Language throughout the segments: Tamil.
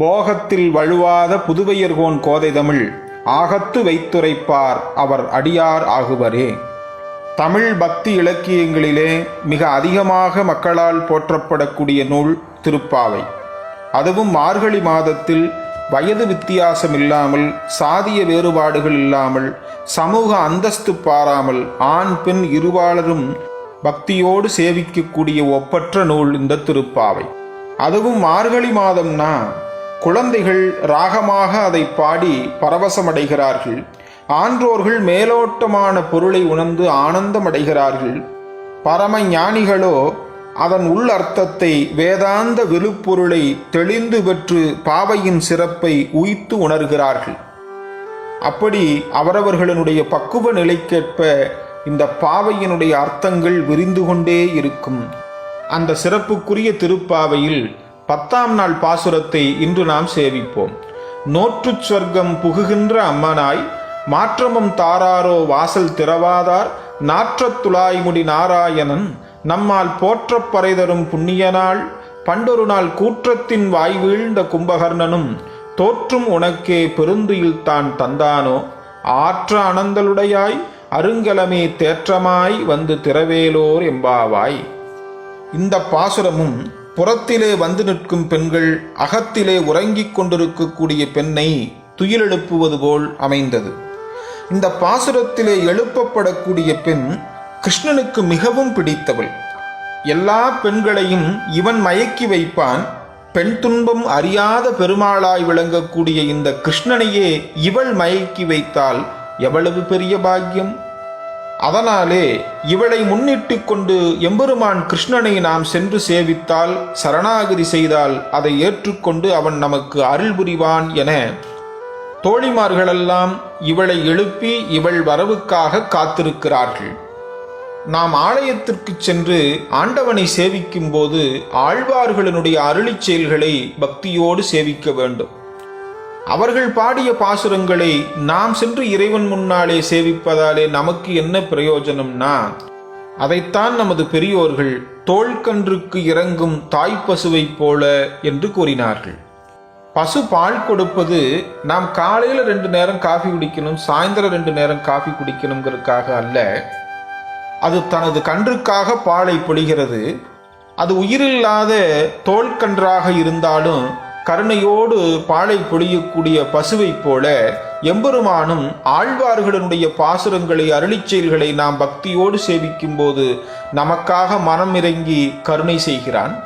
போகத்தில் வழுவாத புதுவையர்கோன் கோதை தமிழ் ஆகத்து வைத்துரைப்பார் அவர் அடியார் ஆகுவரே. தமிழ் பக்தி இலக்கியங்களிலே மிக அதிகமாக மக்களால் போற்றப்படக்கூடிய நூல் திருப்பாவை. அதுவும் மார்கழி மாதத்தில் வயது வித்தியாசம் இல்லாமல் சாதிய வேறுபாடுகள் இல்லாமல் சமூக அந்தஸ்து பாராமல் ஆண் பெண் இருவாளரும் பக்தியோடு சேவிக்கக்கூடிய ஒப்பற்ற நூல் இந்த திருப்பாவை. அதுவும் மார்கழி மாதம்னா குழந்தைகள் ராகமாக அதை பாடி பரவசமடைகிறார்கள். ஆன்றோர்கள் மேலோட்டமான பொருளை உணர்ந்து ஆனந்தமடைகிறார்கள். பரம ஞானிகளோ அதன் உள் அர்த்தத்தை வேதாந்த விழுப்பொருளை தெளிந்து பெற்று பாவையின் சிறப்பை உய்த்து உணர்கிறார்கள். அப்படி அவரவர்களுடைய பக்குவ நிலைக்கேற்ப இந்த பாவையினுடைய அர்த்தங்கள் விரிந்து கொண்டே இருக்கும். அந்த சிறப்புக்குரிய திருப்பாவையில் பத்தாம் நாள் பாசுரத்தை இன்று நாம் சேவிப்போம். நோற்றுச் சொர்க்கம் புகுகின்ற அம்மனாய் மாற்றமும் தாராரோ வாசல் திறவாதார் நாற்றத்துலாய்முடி நாராயணன் நம்மால் போற்றப் பறைதரும் புண்ணியனாள் பண்டொரு நாள் கூற்றத்தின் வாய் வீழ்ந்த கும்பகர்ணனும் தோற்றும் உனக்கே பெருந்துயில் தான் தந்தானோ? ஆற்ற அனந்தலுடையாய் அருங்கலமே தேற்றமாய் வந்து திறவேலோர் எம்பாவாய். இந்த பாசுரமும் புறத்திலே வந்து நிற்கும் பெண்கள் அகத்திலே உறங்கிக் கொண்டிருக்கக்கூடிய பெண்ணை துயிலெழுப்புவது போல் அமைந்தது. இந்த பாசுரத்திலே எழுப்பப்படக்கூடிய பெண் கிருஷ்ணனுக்கு மிகவும் பிடித்தவள். எல்லா பெண்களையும் இவன் மயக்கி வைப்பான். பெண் துன்பம் அறியாத பெருமாளாய் விளங்கக்கூடிய இந்த கிருஷ்ணனையே இவள் மயக்கி வைத்தால் எவ்வளவு பெரிய பாக்கியம்? அதனாலே இவளை முன்னிட்டு கொண்டு எம்பெருமான் கிருஷ்ணனை நாம் சென்று சேவித்தால் சரணாகதி செய்தால் அதை ஏற்றுக்கொண்டு அவன் நமக்கு அருள் புரிவான் என தோழிமார்களெல்லாம் இவளை எழுப்பி இவள் வரவுக்காக காத்திருக்கிறார்கள். நாம் ஆலயத்திற்கு சென்று ஆண்டவனை சேவிக்கும் போது ஆழ்வார்களினுடைய அருளிச் செயல்களை பக்தியோடு சேவிக்க வேண்டும். அவர்கள் பாடிய பாசுரங்களை நாம் சென்று இறைவன் முன்னாலே சேவிப்பதாலே நமக்கு என்ன பிரயோஜனம்னா? அதைத்தான் நமது பெரியோர்கள் தோள்கன்றுக்கு இறங்கும் தாய்ப்பசுவைப் போல என்று கூறினார்கள். பசு பால் கொடுப்பது நாம் காலையில் ரெண்டு நேரம் காஃபி குடிக்கணும் சாயந்தரம் ரெண்டு நேரம் காஃபி குடிக்கணுங்கிறதுக்காக அல்ல. அது தனது கன்றுக்காக பாலை பொழிகிறது. அது உயிரில்லாத தோல்கன்றாக இருந்தாலும் கருணையோடு பாலை பொழியக்கூடிய பசுவைப் போல எம்பெருமானும் ஆழ்வார்களுடைய பாசுரங்களை அருளிச் செயல்களை நாம் பக்தியோடு சேவிக்கும் போது நமக்காக மனம் இறங்கி கருணை செய்கிறான்.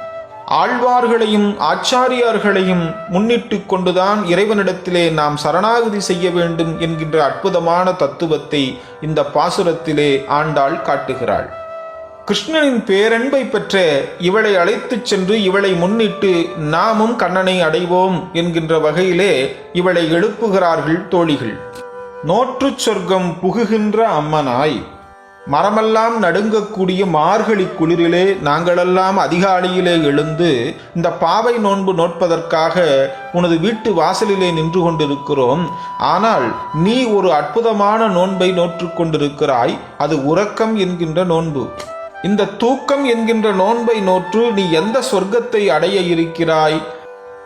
ஆழ்வார்களையும் ஆச்சாரியார்களையும் முன்னிட்டு கொண்டுதான் இறைவனிடத்திலே நாம் சரணாகதி செய்ய வேண்டும் என்கின்ற அற்புதமான தத்துவத்தை இந்த பாசுரத்திலே ஆண்டாள் காட்டுகிறாள். கிருஷ்ணனின் பேரன்பை பெற்ற இவளை அழைத்துச் சென்று இவளை முன்னிட்டு நாமும் கண்ணனை அடைவோம் என்கின்ற வகையிலே இவளை எழுப்புகிறார்கள் தோழிகள். நோற்றுச் சொர்க்கம் புகுகின்ற அம்மனாய் மரமெல்லாம் நடுங்கக்கூடிய மார்கழி குளிரிலே நாங்களெல்லாம் அதிகாலையிலே எழுந்து இந்த பாவை நோன்பு நோட்பதற்காக உனது வீட்டு வாசலிலே நின்று கொண்டிருக்கிறோம். ஆனால் நீ ஒரு அற்புதமான நோன்பை நோற்றுக் கொண்டிருக்கிறாய் அது உறக்கம் என்கின்ற நோன்பு. இந்த தூக்கம் என்கின்ற நோன்பை நோற்று நீ எந்த சொர்க்கத்தை அடைய இருக்கிறாய்?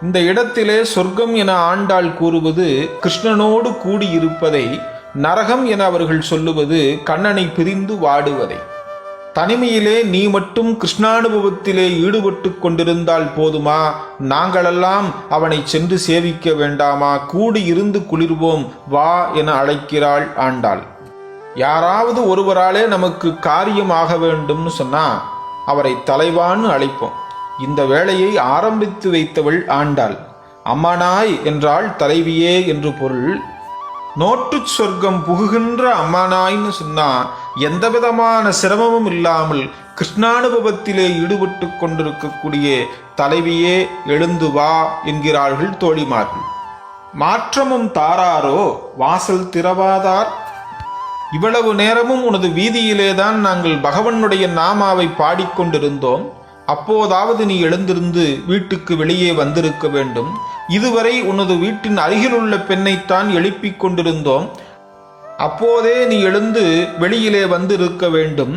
இந்த இடத்திலே சொர்க்கம் என ஆண்டாள் கூறுவது கிருஷ்ணனோடு கூடியிருப்பதை நரகம் என அவர்கள் சொல்லுவது கண்ணனை பிரிந்து வாடுவதை. தனிமையிலே நீ மட்டும் கிருஷ்ணானுபவத்திலே ஈடுபட்டு கொண்டிருந்தால் போதுமா? நாங்களெல்லாம் அவனை சென்று சேவிக்க வேண்டாமா? கூடி இருந்து குளிர்வோம் வா என அழைக்கிறாள் ஆண்டாள். யாராவது ஒருவராலே நமக்கு காரியம் ஆக வேண்டும்னு சொன்னா அவரை தலைவான்னு அழைப்போம். இந்த வேலையை ஆரம்பித்து வைத்தவள் ஆண்டாள். அம்மானாய் என்றால் தலைவியே என்று பொருள். நோட்டுச் சொர்க்கம் புகுகின்ற அம்மானாய்ன்னு சொன்னா எந்த விதமான சிரமமும் இல்லாமல் கிருஷ்ணானுபவத்திலே ஈடுபட்டு கொண்டிருக்கக்கூடிய தலைவியே எழுந்து வா என்கிறார்கள் தோழிமார்கள். மாற்றமும் தாராரோ வாசல் திறவாதார்? இவ்வளவு நேரமும் உனது வீதியிலேதான் நாங்கள் பகவனுடைய நாமாவை பாடிக்கொண்டிருந்தோம். அப்போதாவது நீ எழுந்திருந்து வீட்டுக்கு வெளியே வந்திருக்க வேண்டும். இதுவரை உனது வீட்டின் அருகிலுள்ள பெண்ணைத்தான் எழுப்பிக் கொண்டிருந்தோம் அப்போதே நீ எழுந்து வெளியிலே வந்திருக்க வேண்டும்.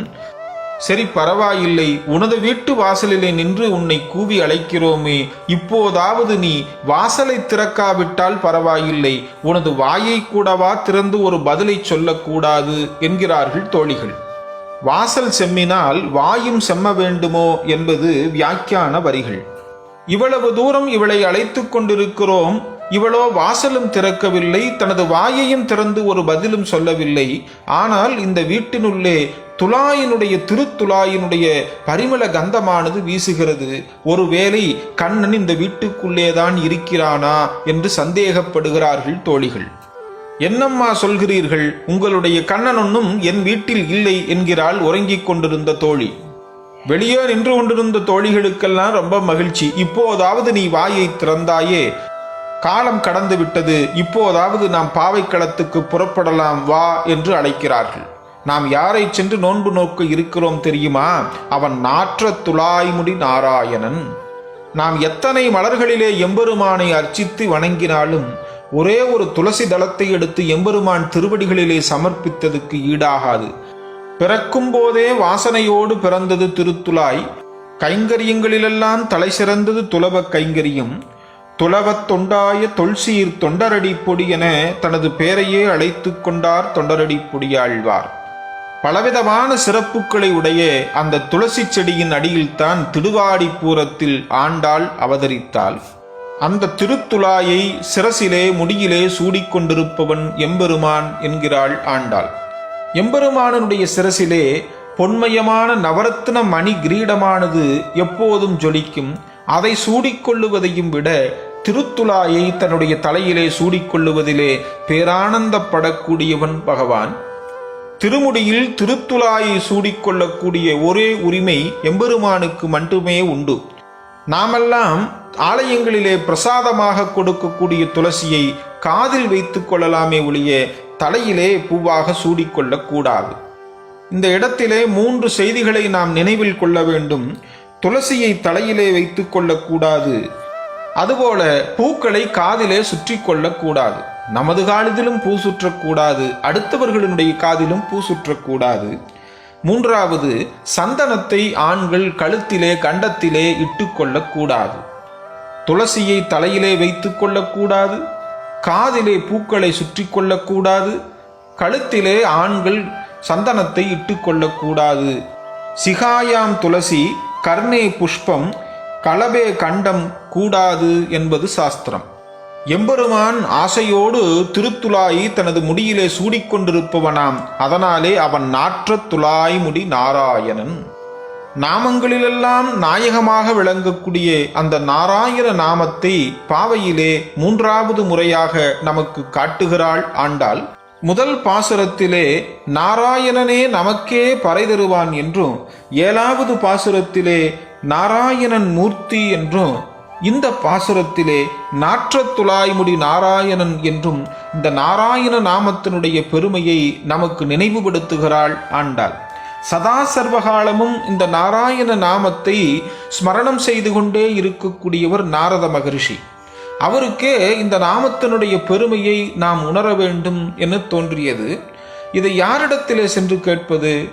சரி பரவாயில்லை உனது வீட்டு வாசலிலே நின்று உன்னை கூவி அழைக்கிறோமே இப்போதாவது நீ வாசலை திறக்காவிட்டால் பரவாயில்லை உனது வாயை கூடவா திறந்து ஒரு பதிலை சொல்லக்கூடாது என்கிறார்கள் தோழிகள். வாசல் செம்மினால் வாயும் செம்ம வேண்டுமோ என்பது வியாக்கியான வரிகள். இவ்வளவு தூரம் இவளை அழைத்து கொண்டிருக்கிறோம் இவளோ வாசலும் திறக்கவில்லை தனது வாயையும் திறந்து ஒரு பதிலும் சொல்லவில்லை. ஆனால் இந்த வீட்டினுள்ளே துலாயினுடைய திருத்துலாயினுடைய பரிமள கந்தமானது வீசுகிறது. ஒருவேளை கண்ணன் இந்த வீட்டுக்குள்ளேதான் இருக்கிறானா என்று சந்தேகப்படுகிறார்கள் தோழிகள். என்னம்மா சொல்கிறீர்கள்? உங்களுடைய கண்ணன் ஒன்றும் என் வீட்டில் இல்லை என்கிறாள் உறங்கிக் கொண்டிருந்த தோழி. வெளியே நின்று கொண்டிருந்த தோழிகளுக்கெல்லாம் ரொம்ப மகிழ்ச்சி. இப்போதாவது நீ வாயை திறந்தாயே காலம் கடந்து விட்டது. இப்போதாவது நாம் பாவைக்களத்துக்கு புறப்படலாம் வா என்று அழைக்கிறார்கள். நாம் யாரை சென்று நோன்பு நோக்க இருக்கிறோம் தெரியுமா? அவன் நாற்ற துளாய்முடி நாராயணன். நாம் எத்தனை மலர்களிலே எம்பெருமானை அர்ச்சித்து வணங்கினாலும் ஒரே ஒரு துளசி தளத்தை எடுத்து எம்பெருமான் திருவடிகளிலே சமர்ப்பித்ததுக்கு ஈடாகாது. பிறக்கும் போதே வாசனையோடு பிறந்தது திருத்துலாய் கைங்கரியங்களிலெல்லாம் தலை சிறந்தது துலப கைங்கரியம். துலவத் தொண்டாய தொல்சீர் தொண்டரடி பொடி என தனது பெயரையே அழைத்து கொண்டார் தொண்டரடி பொடியாழ்வார் பலவிதமான சிறப்புகளை உடைய அந்த துளசி செடியின் அடியில்தான் திருவாடிப்பூரத்தில் ஆண்டாள் அவதரித்தாள். அந்த திருத்துலாயை சிரசிலே முடியிலே சூடிக்கொண்டிருப்பவன் எம்பெருமான் என்கிறாள் ஆண்டாள். எம்பெருமானனுடைய சிரசிலே பொன்மயமான நவரத்ன மணி கிரீடமானது எப்போதும் ஜொலிக்கும். அதை சூடிக்கொள்ளுவதையும் விட திருத்துலாயை தன்னுடைய தலையிலே சூடிக்கொள்ளுவதிலே பேரானந்தப்படக்கூடியவன் பகவான். திருமுடியில் திருத்துலாயை சூடிக்கொள்ளக்கூடிய ஒரே உரிமை எம்பெருமானுக்கு மட்டுமே உண்டு. நாமெல்லாம் ஆலயங்களிலே பிரசாதமாக கொடுக்கக்கூடிய துளசியை காதில் வைத்துக் கொள்ளலாமே ஒழிய தலையிலே பூவாக சூடிக்கொள்ளக்கூடாது. இந்த இடத்திலே மூன்று செய்திகளை நாம் நினைவில் கொள்ள வேண்டும். துளசியை தலையிலே வைத்துக் கொள்ளக்கூடாது. அதுபோல பூக்களை காதிலே சுற்றி கொள்ளக்கூடாது நமது காலத்திலும் பூ சுற்றக்கூடாது. அடுத்தவர்களுடைய காதிலும் பூ சுற்றக்கூடாது. மூன்றாவது சந்தனத்தை ஆண்கள் கழுத்திலே கண்டத்திலே இட்டுக்கொள்ளக்கூடாது. துளசியை தலையிலே வைத்து கொள்ளக்கூடாது காதிலே பூக்களை சுற்றி கொள்ளக்கூடாது கழுத்திலே ஆண்கள் சந்தனத்தை இட்டுக்கொள்ளக்கூடாது. சிகாயாம் துளசி கர்ணே புஷ்பம் களபே கண்டம் கூடாது என்பது சாஸ்திரம். எம்பெருமான் ஆசையோடு திருத்துலாயி தனது முடியிலே சூடிக்கொண்டிருப்பவனாம். அதனாலே அவன் நாற்றத் துலாய் முடி நாராயணன். நாமங்களிலெல்லாம் நாயகமாக விளங்கக்கூடிய அந்த நாராயண நாமத்தை பாவையிலே மூன்றாவது முறையாக நமக்கு காட்டுகிறாள் ஆண்டாள். முதல் பாசுரத்திலே நாராயணனே நமக்கே பறை தருவான் என்றும் ஏழாவது பாசுரத்திலே நாராயணன் மூர்த்தி என்றும் இந்த பாசுரத்திலே நாற்றத்துலாய்முடி நாராயணன் என்றும் இந்த நாராயண நாமத்தினுடைய பெருமையை நமக்கு நினைவுபடுத்துகிறாள் ஆண்டாள். சதா சர்வகாலமும் இந்த நாராயண நாமத்தை ஸ்மரணம் செய்து கொண்டே இருக்கக்கூடியவர் நாரத மகரிஷி. அவருக்கே இந்த நாமத்தினுடைய பெருமையை நாம் உணர வேண்டும் என தோன்றியது. இதை யாரிடத்திலே சென்று கேட்பது?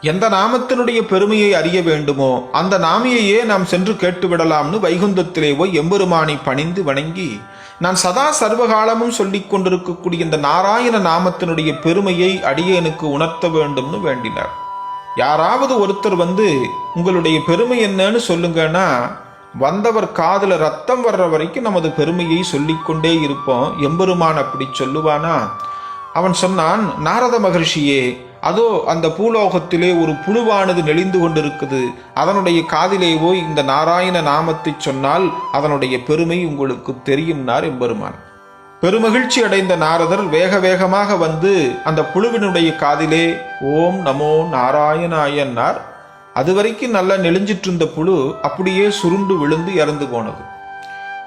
எந்த நாமத்தினுடைய பெருமையை அறிய வேண்டுமோ அந்த நாமியையே நாம் சென்று கேட்டுவிடலாம்னு வைகுந்தத்திலே போய் எம்பெருமானை பணிந்து வணங்கி நான் சதா சர்வகாலமும் சொல்லிக் கொண்டிருக்கக்கூடிய இந்த நாராயண நாமத்தினுடைய பெருமையை அடியனுக்கு உணர்த்த வேண்டும்னு வேண்டினார். யாராவது ஒருத்தர் வந்து உங்களுடைய பெருமை என்னன்னு சொல்லுங்கன்னா வந்தவர் காதில் ரத்தம் வர்ற வரைக்கும் நமது பெருமையை சொல்லிக்கொண்டே இருப்போம். எம்பெருமான் அப்படி சொல்லுவானா? அவன் சொன்னான் நாரத மகர்ஷியே அதோ அந்த பூலோகத்திலே ஒரு புழுவானது நெளிந்து கொண்டிருக்குது. அதனுடைய காதிலே போய் இந்த நாராயண நாமத்தை சொன்னால் அதனுடைய பெருமை உங்களுக்கு தெரியும்னார் எம்பெருமான். பெருமகிழ்ச்சி அடைந்த நாரதர் வேக வேகமாக வந்து அந்த புழுவினுடைய காதிலே ஓம் நமோ நாராயணாயன்னார். அதுவரைக்கும் நல்லா நெளிஞ்சிட்டு இருந்த புழு அப்படியே சுருண்டு விழுந்து இறந்து போனது.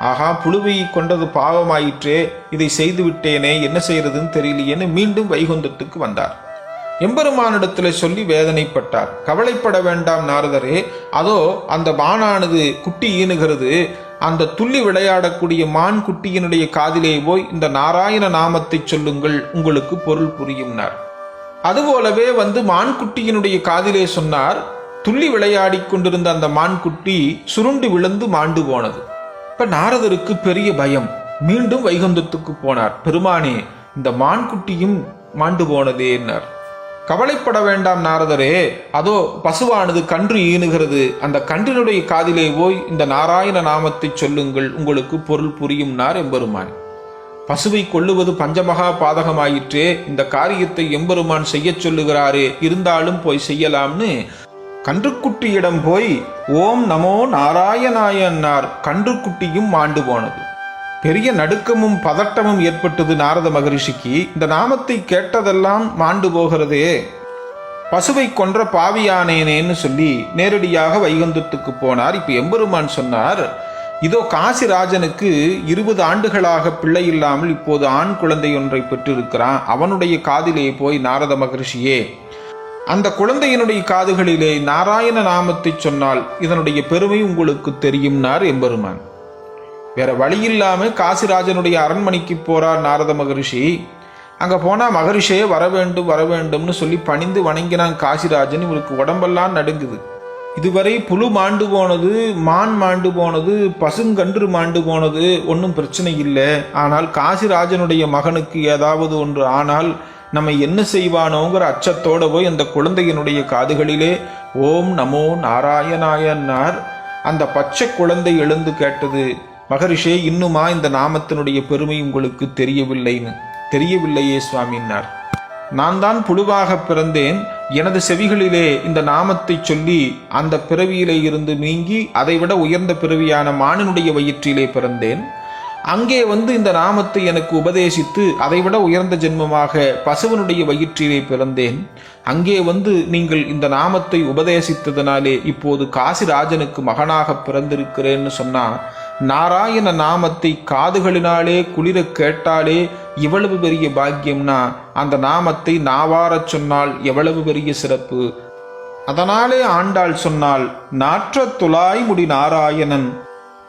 ஆகா புழுவை கொண்டது பாவமாயிற்றே இதை செய்து விட்டேனே என்ன செய்யறதுன்னு தெரியலையேன்னு மீண்டும் வைகுந்தத்துக்கு வந்தார். எம்பெருமானிடத்தில் சொல்லி வேதனைப்பட்டார். கவலைப்பட வேண்டாம் நாரதரே அதோ அந்த மானானது குட்டி ஈனுகிறது. அந்த துள்ளி விளையாடக்கூடிய மான் குட்டியினுடைய காதிலே போய் இந்த நாராயண நாமத்தை சொல்லுங்கள் உங்களுக்கு பொருள் புரியும்னார். அதுபோலவே வந்து மான்குட்டியினுடைய காதிலே சொன்னார் துள்ளி விளையாடிக் கொண்டிருந்த அந்த மான்குட்டி சுருண்டு விழுந்து மாண்டு போனது. இப்ப நாரதருக்கு பெரிய பயம். மீண்டும் வைகுந்தத்துக்கு போனார். பெருமானே இந்த மான்குட்டியும் மாண்டு போனதே என்னார் கவலைப்பட வேண்டாம் நாரதரே. அதோ பசுவானது கன்று ஈனுகிறது. அந்த கன்றினுடைய காதிலே போய் இந்த நாராயண நாமத்தை சொல்லுங்கள். உங்களுக்கு பொருள் புரியும் நார் எம்பெருமான். பசுவை கொல்லுவது பஞ்சமகா பாதகமாயிற்றே. இந்த காரியத்தை எம்பெருமான் செய்யச் சொல்லுகிறாரே. இருந்தாலும் போய் செய்யலாம்னு கன்றுக்குட்டியிடம் போய் ஓம் நமோ நாராயணாயன்னார் கன்றுக்குட்டியும் மாண்டு போனது. பெரிய நடுக்கமும் பதட்டமும் ஏற்பட்டது நாரத மகரிஷிக்கு. இந்த நாமத்தை கேட்டதெல்லாம் மாண்டு போகிறதே. பசுவை கொன்ற பாவியானேனேன்னு சொல்லி நேரடியாக வைகுந்தத்துக்கு போனார். இப்போ எம்பெருமான் சொன்னார் இதோ காசிராஜனுக்கு இருபது ஆண்டுகளாக பிள்ளை இல்லாமல் இப்போது ஆண் குழந்தை ஒன்றை பெற்றிருக்கிறான். அவனுடைய காதிலே போய் நாரத மகரிஷியே அந்த குழந்தையினுடைய காதுகளிலே நாராயண நாமத்தை சொன்னால் இதனுடைய பெருமை உங்களுக்கு தெரியும்னார் எம்பெருமான். வேற வழி இல்லாம காசிராஜனுடைய அரண்மனைக்கு போறார் நாரத மகரிஷி. அங்க போனா மகரிஷே வர வேண்டும் வர வேண்டும்னு சொல்லி பணிந்து வணங்கினான் காசிராஜன். இவருக்கு உடம்பெல்லாம் நடுங்குது. இதுவரை புழு மாண்டு போனது மான் மாண்டு போனது பசுங்கன்று மாண்டு போனது ஒன்றும் பிரச்சனை இல்லை. ஆனால் காசிராஜனுடைய மகனுக்கு ஏதாவது ஒன்று ஆனால் நம்ம என்ன செய்வானோங்கிற அச்சத்தோடு போய் அந்த குழந்தையினுடைய காதுகளிலே ஓம் நமோ நாராயணாயன்னார். அந்த பச்சை குழந்தை எழுந்து கேட்டது மகரிஷே இன்னுமா இந்த நாமத்தினுடைய பெருமை உங்களுக்கு தெரியவில்லைன்னு? தெரியவில்லையே சுவாமின்னார். நான் தான் புழுவாக பிறந்தேன். எனது செவிகளிலே இந்த நாமத்தை சொல்லி அந்த பிறவியிலே இருந்து நீங்கி அதைவிட உயர்ந்த பிறவியான மானினுடைய வயிற்றிலே பிறந்தேன். அங்கே வந்து இந்த நாமத்தை எனக்கு உபதேசித்து அதைவிட உயர்ந்த ஜென்மமாக பசுவனுடைய வயிற்றிலே பிறந்தேன். அங்கே வந்து நீங்கள் இந்த நாமத்தை உபதேசித்ததனாலே இப்போது காசிராஜனுக்கு மகனாக பிறந்திருக்கிறேன்னு சொன்னால் நாராயண நாமத்தை காதுகளினாலே குளிர கேட்டாலே இவ்வளவு பெரிய பாக்கியம்னா அந்த நாமத்தை நாவாரச் சொன்னால் எவ்வளவு பெரிய சிறப்பு? அதனாலே ஆண்டாள் சொன்னால் நாற்ற துளாய் முடி நாராயணன்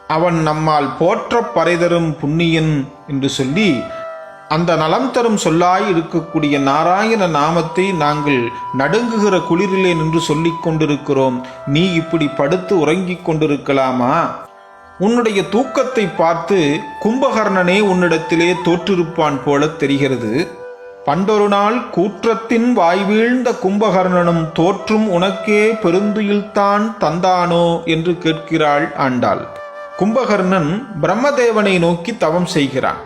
அவன் நம்மால் போற்றப் பறைதரும் புண்ணியன் என்று சொல்லி அந்த நலம் தரும் சொல்லாய் இருக்கக்கூடிய நாராயண நாமத்தை நாங்கள் நடுங்குகிற குளிரிலே நின்று சொல்லிக் கொண்டிருக்கிறோம். நீ இப்படி படுத்து உறங்கிக் கொண்டிருக்கலாமா? உன்னுடைய தூக்கத்தை பார்த்து கும்பகர்ணனே உன்னிடத்திலே தோற்றிருப்பான் போல தெரிகிறது. பண்டொரு நாள் கூற்றத்தின் வாய்வீழ்ந்த கும்பகர்ணனும் தோற்றும் உனக்கே பெருந்துயில்தான் தந்தானோ என்று கேட்கிறாள் ஆண்டாள். கும்பகர்ணன் பிரம்மதேவனை நோக்கி தவம் செய்கிறான்.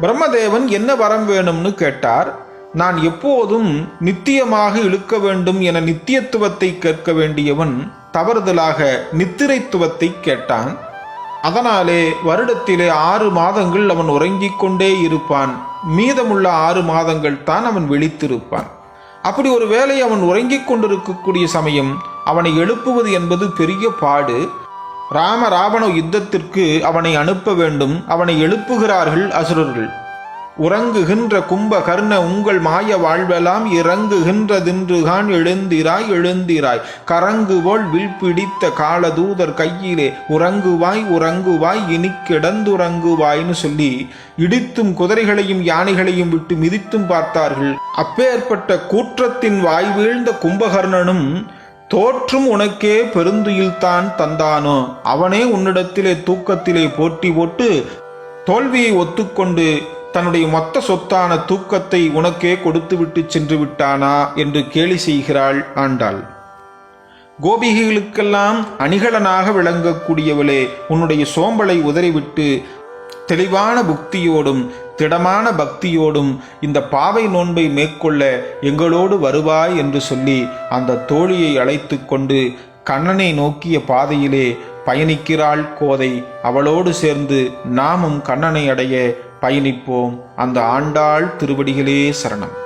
பிரம்மதேவன் என்ன வரம் வேணும்னு கேட்டார். நான் எப்போதும் நித்தியமாக இழுக்க வேண்டும் என நித்தியத்துவத்தை கேட்க வேண்டியவன் தவறுதலாக நித்திரைத்துவத்தை கேட்டான். அதனாலே வருடத்திலே ஆறு மாதங்கள் அவன் உறங்கிக் கொண்டே இருப்பான். மீதமுள்ள ஆறு மாதங்கள் தான் அவன் விழித்திருப்பான். அப்படி ஒரு வேளை அவன் உறங்கிக் கொண்டிருக்கக்கூடிய சமயம் அவனை எழுப்புவது என்பது பெரிய பாடு. ராம ராவண யுத்தத்திற்கு அவனை அனுப்ப வேண்டும். அவனை எழுப்புகிறார்கள் அசுரர்கள். உறங்குகின்ற கும்ப கர்ண உங்கள் மாய வாழ்வெல்லாம் இறங்குகின்றதின்றுகான் எழுந்திராய் எழுந்திராய். கரங்குவோல் வில் பிடித்த காலதூதர் கையிலே உறங்குவாய் உறங்குவாய் இனி கிடந்துறங்குவாய்னு சொல்லி இடித்தும் குதிரைகளையும் யானைகளையும் விட்டு மிதித்தும் பார்த்தார்கள். அப்பேற்பட்ட கூற்றத்தின் வாய் வீழ்ந்த கும்பகர்ணனும் தோற்றும் உனக்கே பெருந்துயில்தான் தந்தானோ? அவனே உன்னிடத்திலே தூக்கத்திலே போட்டி போட்டு தோல்வியை ஒத்துக்கொண்டு தன்னுடைய மொத்த சொத்தான தூக்கத்தை உனக்கே கொடுத்துவிட்டு சென்று விட்டானா? என்று கேலி செய்கிறாள் ஆண்டாள். கோபிகைகளுக்கெல்லாம் அணிகலனாக விளங்கக்கூடியவளே உன்னுடைய சோம்பலை உதறிவிட்டு தெளிவான புக்தியோடும் திடமான பக்தியோடும் இந்த பாவை நோன்பை மேற்கொள்ள எங்களோடு வருவாய் என்று சொல்லி அந்த தோழியை அழைத்து கொண்டு கண்ணனை நோக்கிய பாதையிலே பயணிக்கிறாள் கோதை. அவளோடு சேர்ந்து நாமும் கண்ணனை அடைய பயணிப்போம். அந்த ஆண்டாள் திருவடிகளே சரணம்.